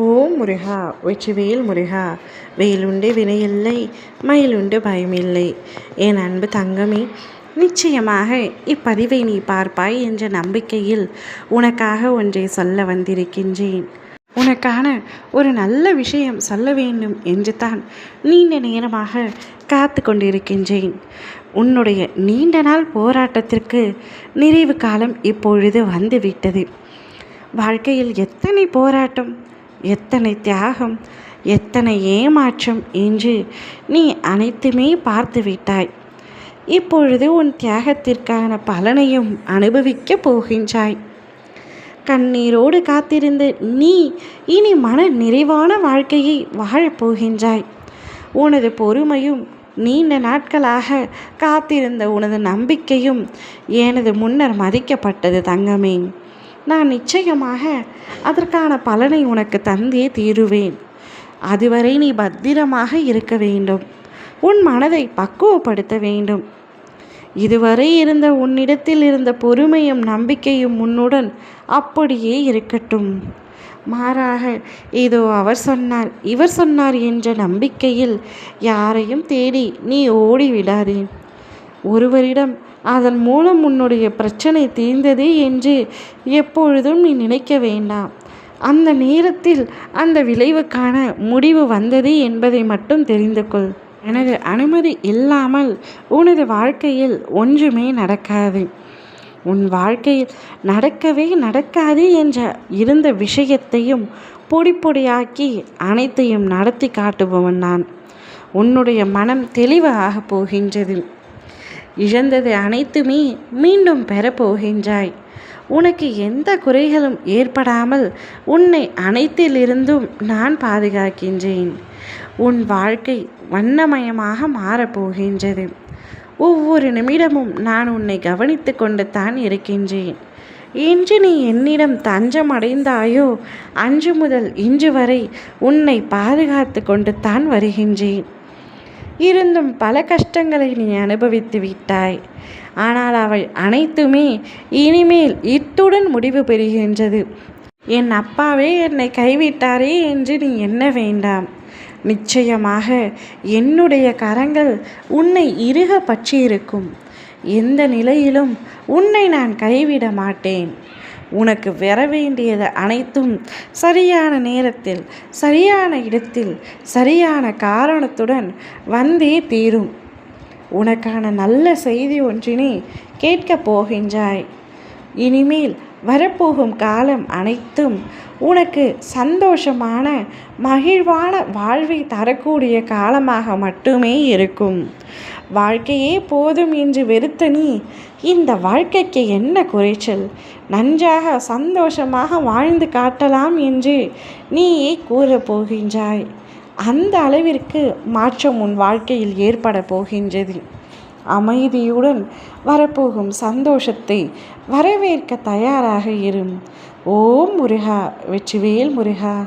ஓம் முருகா வெற்றிவேல் முருகா வேலுண்டு வினையில்லை மயிலுண்டு பயமில்லை. என் அன்பு தங்கமே நிச்சயமாக இப்பதிவை நீ பார்ப்பாய் என்ற நம்பிக்கையில் உனக்காக ஒன்றை சொல்ல வந்திருக்கின்றேன். உனக்கான ஒரு நல்ல விஷயம் சொல்ல வேண்டும் என்று தான் நீண்ட நேரமாக காத்து கொண்டிருக்கின்றேன். உன்னுடைய நீண்ட நாள் போராட்டத்திற்கு நிறைவு காலம் இப்பொழுது வந்துவிட்டது. வாழ்க்கையில் எத்தனை போராட்டம் எத்தனை தியாகம் எத்தனை ஏமாற்றம் என்று நீ அனைத்துமே பார்த்து விட்டாய். இப்பொழுது உன் தியாகத்திற்கான பலனையும் அனுபவிக்கப் போகின்றாய். கண்ணீரோடு காத்திருந்து நீ இனி மன நிறைவான வாழ்க்கையை வாழப்போகின்றாய் உனது பொறுமையும் நீண்ட நாட்களாக காத்திருந்த உனது நம்பிக்கையும் எனது முன்னர் மதிக்கப்பட்டது தங்கமே. நான் நிச்சயமாக அதற்கான பலனை உனக்கு தந்தே தீருவேன். அதுவரை நீ பத்திரமாக இருக்க வேண்டும். உன் மனதை பக்குவப்படுத்த வேண்டும். இதுவரை இருந்த உன்னிடத்தில் இருந்த பொறுமையும் நம்பிக்கையும் உன்னுடன் அப்படியே இருக்கட்டும். மாறாக ஏதோ அவர் சொன்னார் இவர் சொன்னார் என்ற நம்பிக்கையில் யாரையும் தேடி நீ ஓடிவிடாதே. ஒருவரிடம் அதன் மூலம் உன்னுடைய பிரச்சனை தீர்ந்தது என்று எப்பொழுதும் நீ நினைக்க வேண்டாம். அந்த நேரத்தில் அந்த விளைவுக்கான முடிவு வந்தது என்பதை மட்டும் தெரிந்து கொள். எனது அனுமதி இல்லாமல் உனது வாழ்க்கையில் ஒன்றுமே நடக்காது. உன் வாழ்க்கையில் நடக்கவே நடக்காது என்ற இருந்த விஷயத்தையும் பொடி பொடியாக்கி அனைத்தையும் நடத்தி காட்டுபவன் நான். உன்னுடைய மனம் தெளிவாக போகின்றது. இழந்தது அனைத்துமே மீண்டும் பெறப்போகின்றாய். உனக்கு எந்த குறைகளும் ஏற்படாமல் உன்னை அனைத்திலிருந்தும் நான் பாதுகாக்கின்றேன். உன் வாழ்க்கை வண்ணமயமாக மாறப்போகின்றது. ஒவ்வொரு நிமிடமும் நான் உன்னை கவனித்து கொண்டு தான் இருக்கின்றேன். இன்று நீ என்னிடம் தஞ்சம் அடைந்தாயோ அன்று முதல் இன்று வரை உன்னை பாதுகாத்து கொண்டு தான் வருகின்றேன். இருந்தும் பல கஷ்டங்களை நீ அனுபவித்து விட்டாய். ஆனால் அவை அனைத்துமே இனிமேல் இத்துடன் முடிவு பெறுகின்றது. என் அப்பாவே என்னை கைவிட்டாரே என்று நீ எண்ண வேண்டாம். நிச்சயமாக என்னுடைய கரங்கள் உன்னை இறுக பற்றியிருக்கும். எந்த நிலையிலும் உன்னை நான் கைவிட மாட்டேன். உனக்கு வர வேண்டியது அனைத்தும் சரியான நேரத்தில் சரியான இடத்தில் சரியான காரணத்துடன் வந்தே தீரும். உனக்கான நல்ல செய்தி ஒன்றினை கேட்கப் போகின்றாய். இனிமேல் வரப்போகும் காலம் அனைத்தும் உனக்கு சந்தோஷமான மகிழ்வான வாழ்வை தரக்கூடிய காலமாக மட்டுமே இருக்கும். வாழ்க்கையே போதும் என்று வெறுத்த நீ இந்த வாழ்க்கைக்கு என்ன குறைச்சல்? நன்றாக சந்தோஷமாக வாழ்ந்து காட்டலாம் என்று நீயே கூறப் போகின்றாய். அந்த அளவிற்கு மாற்றம் உன் வாழ்க்கையில் ஏற்பட போகின்றது. அமைதியுடன் வரப்போகும் சந்தோஷத்தை வரவேற்க தயாராக இரும் ஓம் முருகா வெற்றிவேல் முருகா.